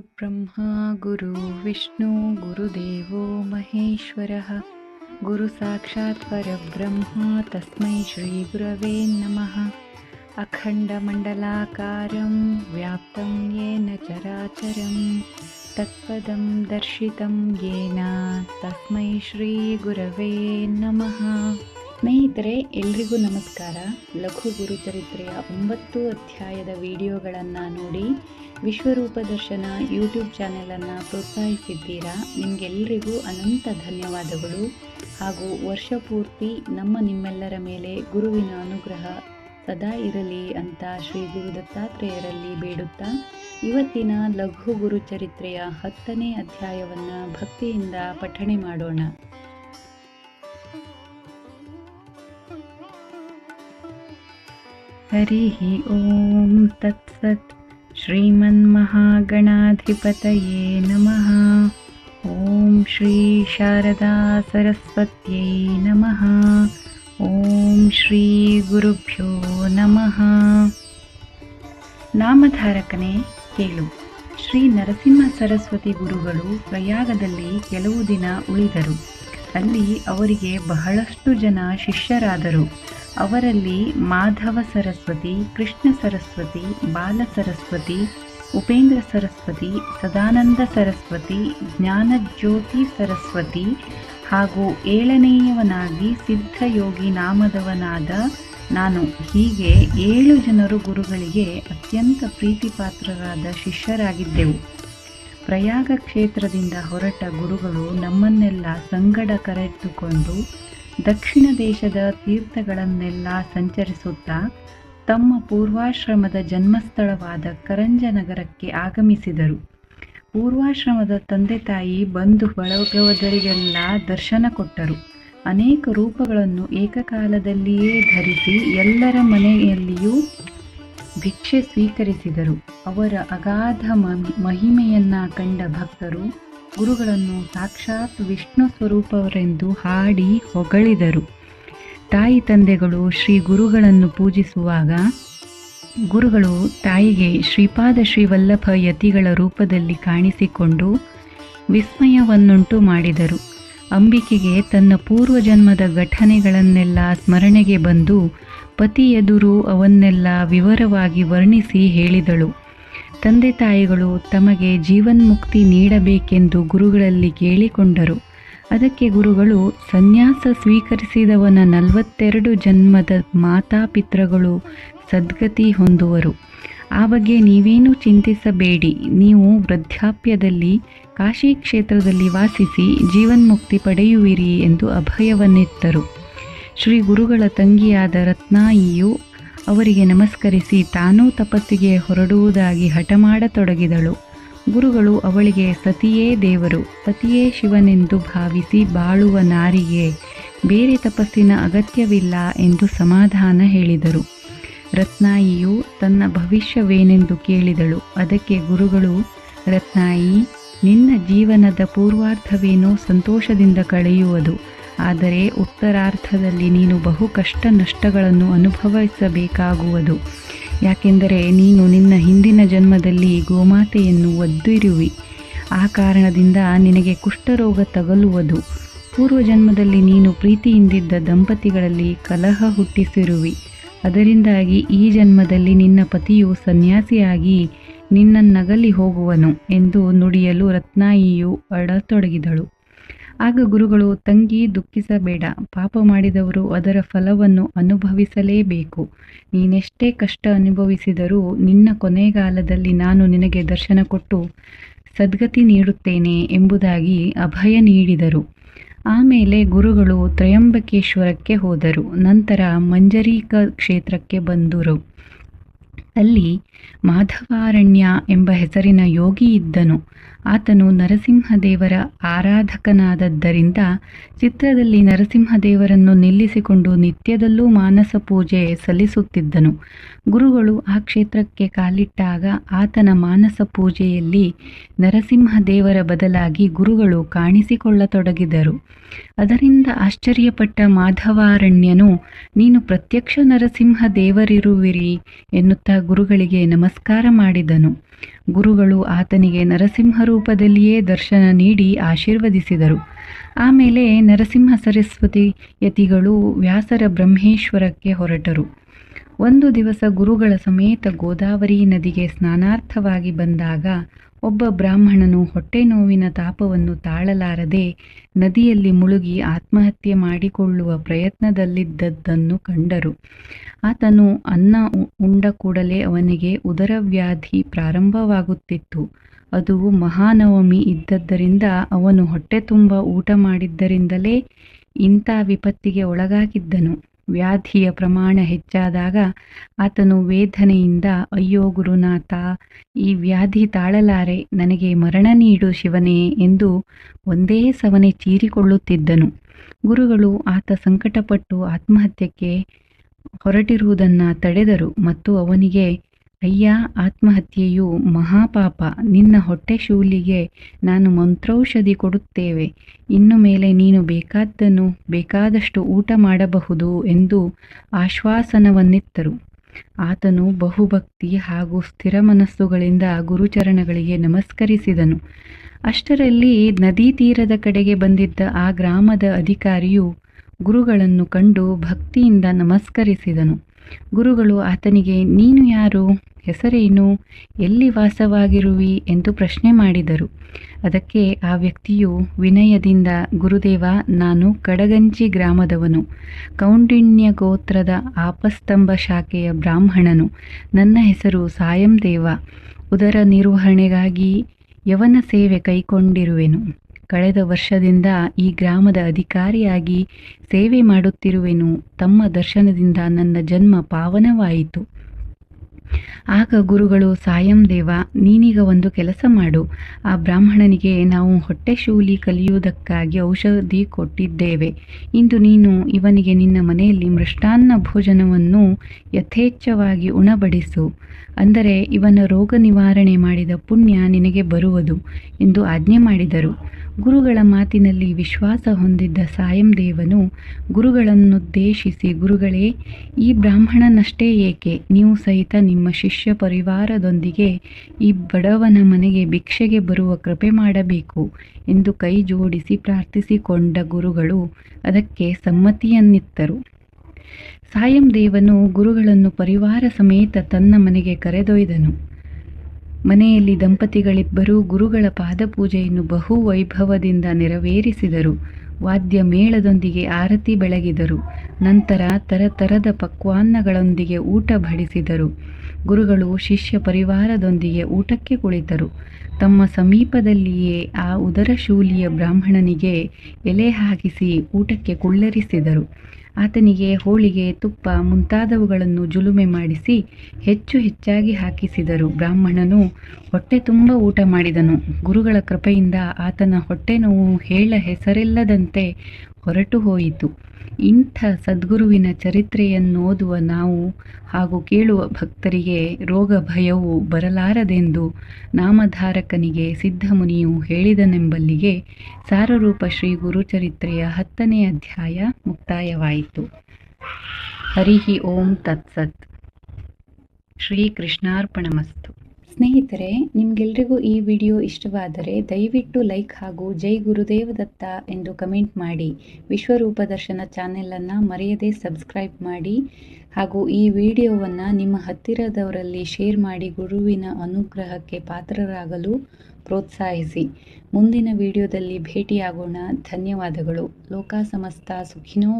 गुरुर्ब्रह्मा गुरुविष्णु गुरुदेवो महेश्वरः। गुरुसाक्षात् परब्रह्म तस्मै श्रीगुरवे नमः। अखण्डमण्डलाकारं व्याप्तं येन चराचरं तत्पदं दर्शितं येन तस्मै श्रीगुरवे नमः। ಸ್ನೇಹಿತರೆ, ಎಲ್ರಿಗೂ ನಮಸ್ಕಾರ. ಲಘು ಗುರುಚರಿತ್ರೆಯ ಒಂಬತ್ತು ಅಧ್ಯಾಯದ ವಿಡಿಯೋಗಳನ್ನು ನೋಡಿ ವಿಶ್ವರೂಪ ದರ್ಶನ ಯೂಟ್ಯೂಬ್ ಚಾನೆಲನ್ನು ಪ್ರೋತ್ಸಾಹಿಸಿದ್ದೀರಾ? ನಿಮಗೆಲ್ಲರಿಗೂ ಅನಂತ ಧನ್ಯವಾದಗಳು. ಹಾಗೂ ವರ್ಷಪೂರ್ತಿ ನಮ್ಮ ನಿಮ್ಮೆಲ್ಲರ ಮೇಲೆ ಗುರುವಿನ ಅನುಗ್ರಹ ಸದಾ ಇರಲಿ ಅಂತ ಶ್ರೀ ಗುರು ದತ್ತಾತ್ರೇಯರಲ್ಲಿ ಬೇಡುತ್ತಾ, ಇವತ್ತಿನ ಲಘು ಗುರುಚರಿತ್ರೆಯ ಹತ್ತನೇ ಅಧ್ಯಾಯವನ್ನು ಭಕ್ತಿಯಿಂದ ಪಠಣೆ ಮಾಡೋಣ. ಹರಿ ಓಂ ತತ್ಸತ್ श्रीमन्महागणाधिपतये ನಮಃ ಓಂ ಶ್ರೀ ಶಾರದಾ ಸರಸ್ವತ್ಯೈ ನಮಃ ಓಂ ಶ್ರೀ ಗುರುಭ್ಯೋ ನಮಃ ನಾಮಧಾರಕನೇ ಕೇಳು. ಶ್ರೀ ನರಸಿಂಹ ಸರಸ್ವತಿ ಗುರುಗಳು ಪ್ರಯಾಗದಲ್ಲಿ ಕೆಲವು ದಿನ ಉಳಿದರು. ಅಲ್ಲಿ ಅವರಿಗೆ ಬಹಳಷ್ಟು ಜನ ಶಿಷ್ಯರಾದರು. ಅವರಲ್ಲಿ ಮಾಧವ ಸರಸ್ವತಿ, ಕೃಷ್ಣ ಸರಸ್ವತಿ, ಬಾಲ ಸರಸ್ವತಿ, ಉಪೇಂದ್ರ ಸರಸ್ವತಿ, ಸದಾನಂದ ಸರಸ್ವತಿ, ಜ್ಞಾನಜ್ಯೋತಿ ಸರಸ್ವತಿ ಹಾಗೂ ಏಳನೆಯವನಾಗಿ ಸಿದ್ಧಯೋಗಿ ನಾಮದವನಾದ ನಾನು. ಹೀಗೆ ಏಳು ಜನರು ಗುರುಗಳಿಗೆ ಅತ್ಯಂತ ಪ್ರೀತಿಪಾತ್ರರಾದ ಶಿಷ್ಯರಾಗಿದ್ದೆವು. ಪ್ರಯಾಗ ಕ್ಷೇತ್ರದಿಂದ ಹೊರಟ ಗುರುಗಳು ನಮ್ಮನ್ನೆಲ್ಲ ಸಂಗಡ ಕರೆದುಕೊಂಡು ದಕ್ಷಿಣ ದೇಶದ ತೀರ್ಥಗಳನ್ನೆಲ್ಲ ಸಂಚರಿಸುತ್ತಾ ತಮ್ಮ ಪೂರ್ವಾಶ್ರಮದ ಜನ್ಮಸ್ಥಳವಾದ ಕರಂಜನಗರಕ್ಕೆ ಆಗಮಿಸಿದರು. ಪೂರ್ವಾಶ್ರಮದ ತಂದೆ ತಾಯಿ ಬಂಧು ಬಳಗವದರಿಗೆಲ್ಲ ದರ್ಶನ ಕೊಟ್ಟರು. ಅನೇಕ ರೂಪಗಳನ್ನು ಏಕಕಾಲದಲ್ಲಿಯೇ ಧರಿಸಿ ಎಲ್ಲರ ಮನೆಯಲ್ಲಿಯೂ ಭಿಕ್ಷೆ ಸ್ವೀಕರಿಸಿದರು. ಅವರ ಅಗಾಧ ಮಹಿಮೆಯನ್ನ ಕಂಡ ಭಕ್ತರು ಗುರುಗಳನ್ನು ಸಾಕ್ಷಾತ್ ವಿಷ್ಣು ಸ್ವರೂಪವರೆಂದು ಹಾಡಿ ಹೊಗಳಿದರು. ತಾಯಿ ತಂದೆಗಳು ಶ್ರೀ ಗುರುಗಳನ್ನು ಪೂಜಿಸುವಾಗ ಗುರುಗಳು ತಾಯಿಗೆ ಶ್ರೀಪಾದ ಶ್ರೀವಲ್ಲಭ ಯತಿಗಳ ರೂಪದಲ್ಲಿ ಕಾಣಿಸಿಕೊಂಡು ವಿಸ್ಮಯವನ್ನುಂಟು ಮಾಡಿದರು. ಅಂಬಿಕೆಗೆ ತನ್ನ ಪೂರ್ವಜನ್ಮದ ಘಟನೆಗಳನ್ನೆಲ್ಲ ಸ್ಮರಣೆಗೆ ಬಂದು ಪತಿ ಎದುರು ಅವನ್ನೆಲ್ಲ ವಿವರವಾಗಿ ವರ್ಣಿಸಿ ಹೇಳಿದಳು. ತಂದೆ ತಾಯಿಗಳು ತಮಗೆ ಜೀವನ್ಮುಕ್ತಿ ನೀಡಬೇಕೆಂದು ಗುರುಗಳಲ್ಲಿ ಕೇಳಿಕೊಂಡರು. ಅದಕ್ಕೆ ಗುರುಗಳು, ಸನ್ಯಾಸ ಸ್ವೀಕರಿಸಿದವನ ನಲವತ್ತೆರಡು ಜನ್ಮದ ಮಾತಾಪಿತೃಗಳು ಸದ್ಗತಿ ಹೊಂದುವರು. ಆ ಬಗ್ಗೆ ನೀವೇನೂ ಚಿಂತಿಸಬೇಡಿ. ನೀವು ವೃದ್ಧಾಪ್ಯದಲ್ಲಿ, ಕಾಶಿ ಕ್ಷೇತ್ರದಲ್ಲಿ ವಾಸಿಸಿ ಜೀವನ್ಮುಕ್ತಿ ಪಡೆಯುವಿರಿ ಎಂದು ಅಭಯವನ್ನಿತ್ತರು. ಶ್ರೀ ಗುರುಗಳ ತಂಗಿಯಾದ ರತ್ನಾಯಿಯು ಅವರಿಗೆ ನಮಸ್ಕರಿಸಿ ತಾನೂ ತಪಸ್ಸಿಗೆ ಹೊರಡುವುದಾಗಿ ಹಠ ಮಾಡತೊಡಗಿದಳು ಗುರುಗಳು ಅವಳಿಗೆ, ಸತಿಯೇ ದೇವರು ಪತಿಯೇ ಶಿವನೆಂದು ಭಾವಿಸಿ ಬಾಳುವ ನಾರಿಗೆ ಬೇರೆ ತಪಸ್ಸಿನ ಅಗತ್ಯವಿಲ್ಲ ಎಂದು ಸಮಾಧಾನ ಹೇಳಿದರು. ರತ್ನಾಯಿಯು ತನ್ನ ಭವಿಷ್ಯವೇನೆಂದು ಕೇಳಿದಳು. ಅದಕ್ಕೆ ಗುರುಗಳು, ರತ್ನಾಯಿ, ನಿನ್ನ ಜೀವನದ ಪೂರ್ವಾರ್ಥವೇನೋ ಸಂತೋಷದಿಂದ ಕಳೆಯುವುದು. ಆದರೆ ಉತ್ತರಾರ್ಥದಲ್ಲಿ ನೀನು ಬಹು ಕಷ್ಟ ನಷ್ಟಗಳನ್ನು ಅನುಭವಿಸಬೇಕಾಗುವುದು. ಯಾಕೆಂದರೆ ನೀನು ನಿನ್ನ ಹಿಂದಿನ ಜನ್ಮದಲ್ಲಿ ಗೋಮಾತೆಯನ್ನು ಒದ್ದಿರುವಿ. ಆ ಕಾರಣದಿಂದ ನಿನಗೆ ಕುಷ್ಠರೋಗ ತಗಲುವುದು. ಪೂರ್ವಜನ್ಮದಲ್ಲಿ ನೀನು ಪ್ರೀತಿಯಿಂದಿದ್ದ ದಂಪತಿಗಳಲ್ಲಿ ಕಲಹ ಹುಟ್ಟಿಸಿರುವಿ. ಅದರಿಂದಾಗಿ ಈ ಜನ್ಮದಲ್ಲಿ ನಿನ್ನ ಪತಿಯು ಸನ್ಯಾಸಿಯಾಗಿ ನಿನ್ನನ್ನಗಲಿ ಹೋಗುವನು ಎಂದು ನುಡಿಯಲು ರತ್ನಾಯಿಯು ಅಡತೊಡಗಿದಳು. ಆಗ ಗುರುಗಳು, ತಂಗಿ, ದುಃಖಿಸಬೇಡ. ಪಾಪ ಮಾಡಿದವರು ಅದರ ಫಲವನ್ನು ಅನುಭವಿಸಲೇಬೇಕು. ನೀನೆಷ್ಟೇ ಕಷ್ಟ ಅನುಭವಿಸಿದರೂ ನಿನ್ನ ಕೊನೆಗಾಲದಲ್ಲಿ ನಾನು ನಿನಗೆ ದರ್ಶನ ಕೊಟ್ಟು ಸದ್ಗತಿ ನೀಡುತ್ತೇನೆ ಎಂಬುದಾಗಿ ಅಭಯ ನೀಡಿದರು. ಆಮೇಲೆ ಗುರುಗಳು ತ್ರಯಂಬಕೇಶ್ವರಕ್ಕೆ ಹೋದರು. ನಂತರ ಮಂಜರೀಕ ಕ್ಷೇತ್ರಕ್ಕೆ ಬಂದರು. ಅಲ್ಲಿ ಮಾಧವಾರಣ್ಯ ಎಂಬ ಹೆಸರಿನ ಯೋಗಿ ಇದ್ದನು. ಆತನು ನರಸಿಂಹದೇವರ ಆರಾಧಕನಾದದ್ದರಿಂದ ಚಿತ್ರದಲ್ಲಿ ನರಸಿಂಹದೇವರನ್ನು ನಿಲ್ಲಿಸಿಕೊಂಡು ನಿತ್ಯದಲ್ಲೂ ಮಾನಸ ಪೂಜೆ ಸಲ್ಲಿಸುತ್ತಿದ್ದನು. ಗುರುಗಳು ಆ ಕ್ಷೇತ್ರಕ್ಕೆ ಕಾಲಿಟ್ಟಾಗ ಆತನ ಮಾನಸ ಪೂಜೆಯಲ್ಲಿ ನರಸಿಂಹದೇವರ ಬದಲಾಗಿ ಗುರುಗಳು ಕಾಣಿಸಿಕೊಳ್ಳತೊಡಗಿದರು. ಅದರಿಂದ ಆಶ್ಚರ್ಯಪಟ್ಟ ಮಾಧವಾರಣ್ಯನು, ನೀನು ಪ್ರತ್ಯಕ್ಷ ನರಸಿಂಹ ದೇವರಿರುವಿರಿ ಎನ್ನುತ್ತಾ ಗುರುಗಳಿಗೆ ನಮಸ್ಕಾರ ಮಾಡಿದನು. ಗುರುಗಳು ಆತನಿಗೆ ನರಸಿಂಹ ರೂಪದಲ್ಲಿಯೇ ದರ್ಶನ ನೀಡಿ ಆಶೀರ್ವದಿಸಿದರು. ಆಮೇಲೆ ನರಸಿಂಹ ಸರಸ್ವತಿ ಯತಿಗಳು ವ್ಯಾಸರ ಬ್ರಹ್ಮೇಶ್ವರಕ್ಕೆ ಹೊರಟರು. ಒಂದು ದಿವಸ ಗುರುಗಳ ಸಮೇತ ಗೋದಾವರಿ ನದಿಗೆ ಸ್ನಾನಾರ್ಥವಾಗಿ ಬಂದಾಗ ಒಬ್ಬ ಬ್ರಾಹ್ಮಣನು ಹೊಟ್ಟೆ ನೋವಿನ ತಾಪವನ್ನು ತಾಳಲಾರದೆ ನದಿಯಲ್ಲಿ ಮುಳುಗಿ ಆತ್ಮಹತ್ಯೆ ಮಾಡಿಕೊಳ್ಳುವ ಪ್ರಯತ್ನದಲ್ಲಿದ್ದದ್ದನ್ನು ಕಂಡರು. ಆತನು ಅನ್ನ ಉಂಡ ಕೂಡಲೇ ಅವನಿಗೆ ಉದರವ್ಯಾಧಿ ಪ್ರಾರಂಭವಾಗುತ್ತಿತ್ತು. ಅದು ಮಹಾನವಮಿ ಇದ್ದದ್ದರಿಂದ ಅವನು ಹೊಟ್ಟೆ ತುಂಬ ಊಟ ಮಾಡಿದ್ದರಿಂದಲೇ ಇಂಥ ವಿಪತ್ತಿಗೆ ಒಳಗಾಗಿದ್ದನು. ವ್ಯಾಧಿಯ ಪ್ರಮಾಣ ಹೆಚ್ಚಾದಾಗ ಆತನು ವೇದನೆಯಿಂದ, ಅಯ್ಯೋ ಗುರುನಾಥ, ಈ ವ್ಯಾಧಿ ತಾಳಲಾರೆ, ನನಗೆ ಮರಣ ನೀಡು ಶಿವನೇ ಎಂದು ಒಂದೇ ಸವನೆ ಚೀರಿಕೊಳ್ಳುತ್ತಿದ್ದನು. ಗುರುಗಳು ಆತ ಸಂಕಟಪಟ್ಟು ಆತ್ಮಹತ್ಯಕ್ಕೆ ಹೊರಟಿರುವುದನ್ನು ತಡೆದರು ಮತ್ತು ಅವನಿಗೆ ಅಯ್ಯ, ಆತ್ಮಹತ್ಯೆಯು ಮಹಾಪಾಪ. ನಿನ್ನ ಹೊಟ್ಟೆ ಶೂಲಿಗೆ ನಾನು ಮಂತ್ರೌಷಧಿ ಕೊಡುತ್ತೇವೆ. ಇನ್ನು ಮೇಲೆ ನೀನು ಬೇಕಾದ್ದನ್ನು, ಬೇಕಾದಷ್ಟು ಊಟ ಮಾಡಬಹುದು ಎಂದು ಆಶ್ವಾಸನವನ್ನಿತ್ತರು. ಆತನು ಬಹುಭಕ್ತಿ ಹಾಗೂ ಸ್ಥಿರ ಮನಸ್ಸುಗಳಿಂದ ಗುರುಚರಣಗಳಿಗೆ ನಮಸ್ಕರಿಸಿದನು. ಅಷ್ಟರಲ್ಲಿ ನದಿ ತೀರದ ಕಡೆಗೆ ಬಂದಿದ್ದ ಆ ಗ್ರಾಮದ ಅಧಿಕಾರಿಯು ಗುರುಗಳನ್ನು ಕಂಡು ಭಕ್ತಿಯಿಂದ ನಮಸ್ಕರಿಸಿದನು. ಗುರುಗಳು ಆತನಿಗೆ, ನೀನು ಯಾರು? ಹೆಸರೇನು? ಎಲ್ಲಿ ವಾಸವಾಗಿರುವಿ? ಎಂದು ಪ್ರಶ್ನೆ ಮಾಡಿದರು. ಅದಕ್ಕೆ ಆ ವ್ಯಕ್ತಿಯು, ವಿನಯದಿಂದ, ಗುರುದೇವ, ನಾನು ಕಡಗಂಚಿ ಗ್ರಾಮದವನು. ಕೌಂಡಿಣ್ಯ ಗೋತ್ರದ ಆಪಸ್ತಂಭ ಶಾಖೆಯ ಬ್ರಾಹ್ಮಣನು. ನನ್ನ ಹೆಸರು ಸಾಯಂದೇವ ಉದರ ನಿರ್ವಹಣೆಗಾಗಿ ಯವನ ಸೇವೆ ಕೈಕೊಂಡಿರುವೆನು. ಕಳೆದ ವರ್ಷದಿಂದ ಈ ಗ್ರಾಮದ ಅಧಿಕಾರಿಯಾಗಿ ಸೇವೆ ಮಾಡುತ್ತಿರುವೆನು. ತಮ್ಮ ದರ್ಶನದಿಂದ ನನ್ನ ಜನ್ಮ ಪಾವನವಾಯಿತು. ಆಗ ಗುರುಗಳು, ಸಾಯಂ ದೇವ, ನೀನೀಗ ಒಂದು ಕೆಲಸ ಮಾಡು. ಆ ಬ್ರಾಹ್ಮಣನಿಗೆ ನಾವು ಹೊಟ್ಟೆ ಶೂಲಿ ಕಲಿಯುವುದಕ್ಕಾಗಿ ಔಷಧಿ ಕೊಟ್ಟಿದ್ದೇವೆ. ಇಂದು ನೀನು ಇವನಿಗೆ ನಿನ್ನ ಮನೆಯಲ್ಲಿ ಮೃಷ್ಟಾನ್ನ ಭೋಜನವನ್ನು ಯಥೇಚ್ಛವಾಗಿ ಉಣಬಡಿಸು. ಅಂದರೆ ಇವನ ರೋಗ ನಿವಾರಣೆ ಮಾಡಿದ ಪುಣ್ಯ ನಿನಗೆ ಬರುವುದು ಎಂದು ಆಜ್ಞೆ ಮಾಡಿದರು. ಗುರುಗಳ ಮಾತಿನಲ್ಲಿ ವಿಶ್ವಾಸ ಹೊಂದಿದ್ದ ಸಾಯಂ ದೇವನು ಗುರುಗಳನ್ನುದ್ದೇಶಿಸಿ, ಗುರುಗಳೇ, ಈ ಬ್ರಾಹ್ಮಣನಷ್ಟೇ ಏಕೆ? ನೀವು ಸಹಿತ ನಿಮ್ಮ ಶಿಷ್ಯ ಪರಿವಾರದೊಂದಿಗೆ ಈ ಬಡವನ ಮನೆಗೆ ಭಿಕ್ಷೆಗೆ ಬರುವ ಕೃಪೆ ಮಾಡಬೇಕು ಎಂದು ಕೈ ಜೋಡಿಸಿ ಪ್ರಾರ್ಥಿಸಿಕೊಂಡ ಗುರುಗಳು ಅದಕ್ಕೆ ಸಮ್ಮತಿಯನ್ನಿತ್ತರು. ಸಾಯಂ ದೇವನು ಗುರುಗಳನ್ನು ಪರಿವಾರ ಸಮೇತ ತನ್ನ ಮನೆಗೆ ಕರೆದೊಯ್ದನು. ಮನೆಯಲ್ಲಿ ದಂಪತಿಗಳಿಬ್ಬರೂ ಗುರುಗಳ ಪಾದಪೂಜೆಯನ್ನು ಬಹು ವೈಭವದಿಂದ ನೆರವೇರಿಸಿದರು. ವಾದ್ಯ ಮೇಳದೊಂದಿಗೆ ಆರತಿ ಬೆಳಗಿದರು. ನಂತರ ತರತರದ ಪಕ್ವಾನ್ನಗಳೊಂದಿಗೆ ಊಟ ಬಡಿಸಿದರು. ಗುರುಗಳು ಶಿಷ್ಯ ಪರಿವಾರದೊಂದಿಗೆ ಊಟಕ್ಕೆ ಕುಳಿತರು. ತಮ್ಮ ಸಮೀಪದಲ್ಲಿಯೇ ಆ ಉದರಶೂಲಿಯ ಬ್ರಾಹ್ಮಣನಿಗೆ ಎಲೆ ಹಾಕಿಸಿ ಊಟಕ್ಕೆ ಕುಳ್ಳರಿಸಿದರು. ಆತನಿಗೆ ಹೋಳಿಗೆ, ತುಪ್ಪ ಮುಂತಾದವುಗಳನ್ನು ಜುಲುಮೆ ಮಾಡಿಸಿ ಹೆಚ್ಚು ಹೆಚ್ಚಾಗಿ ಹಾಕಿಸಿದರು. ಬ್ರಾಹ್ಮಣನು ಹೊಟ್ಟೆ ತುಂಬ ಊಟ ಮಾಡಿದನು. ಗುರುಗಳ ಕೃಪೆಯಿಂದ ಆತನ ಹೊಟ್ಟೆ ನೋವು ಹೇಳ ಹೆಸರಿಲ್ಲದಂತೆ ಹೊರಟು ಹೋಯಿತು. ಇಂಥ ಸದ್ಗುರುವಿನ ಚರಿತ್ರೆಯನ್ನು ಓದುವ ನಾವು ಹಾಗೂ ಕೇಳುವ ಭಕ್ತರಿಗೆ ರೋಗ ಭಯವು ಬರಲಾರದೆಂದು ನಾಮಧಾರಕನಿಗೆ ಸಿದ್ಧಮುನಿಯು ಹೇಳಿದನೆಂಬಲ್ಲಿಗೆ ಸಾರರೂಪ ಶ್ರೀ ಗುರುಚರಿತ್ರೆಯ ಹತ್ತನೇ ಅಧ್ಯಾಯ ಮುಕ್ತಾಯವಾಯಿತು. ಹರಿಹಿ ಓಂ ತತ್ಸತ್. ಶ್ರೀ ಕೃಷ್ಣಾರ್ಪಣಮಸ್ತು ಸ್ನೇಹಿತರೆ, ನಿಮ್ಗೆಲ್ರಿಗೂ ಈ ವಿಡಿಯೋ ಇಷ್ಟವಾದರೆ ದಯವಿಟ್ಟು ಲೈಕ್ ಹಾಗೂ ಜೈ ಗುರುದೇವ ದತ್ತ ಎಂದು ಕಮೆಂಟ್ ಮಾಡಿ. ವಿಶ್ವರೂಪ ದರ್ಶನ ಚಾನೆಲನ್ನು ಮರೆಯದೆ ಸಬ್ಸ್ಕ್ರೈಬ್ ಮಾಡಿ ಹಾಗೂ ಈ ವಿಡಿಯೋವನ್ನು ನಿಮ್ಮ ಹತ್ತಿರದವರಲ್ಲಿ ಶೇರ್ ಮಾಡಿ ಗುರುವಿನ ಅನುಗ್ರಹಕ್ಕೆ ಪಾತ್ರರಾಗಲು ಪ್ರೋತ್ಸಾಹಿಸಿ. ಮುಂದಿನ ವಿಡಿಯೋದಲ್ಲಿ ಭೇಟಿಯಾಗೋಣ. ಧನ್ಯವಾದಗಳು. ಲೋಕ ಸಮಸ್ತ ಸುಖಿನೋ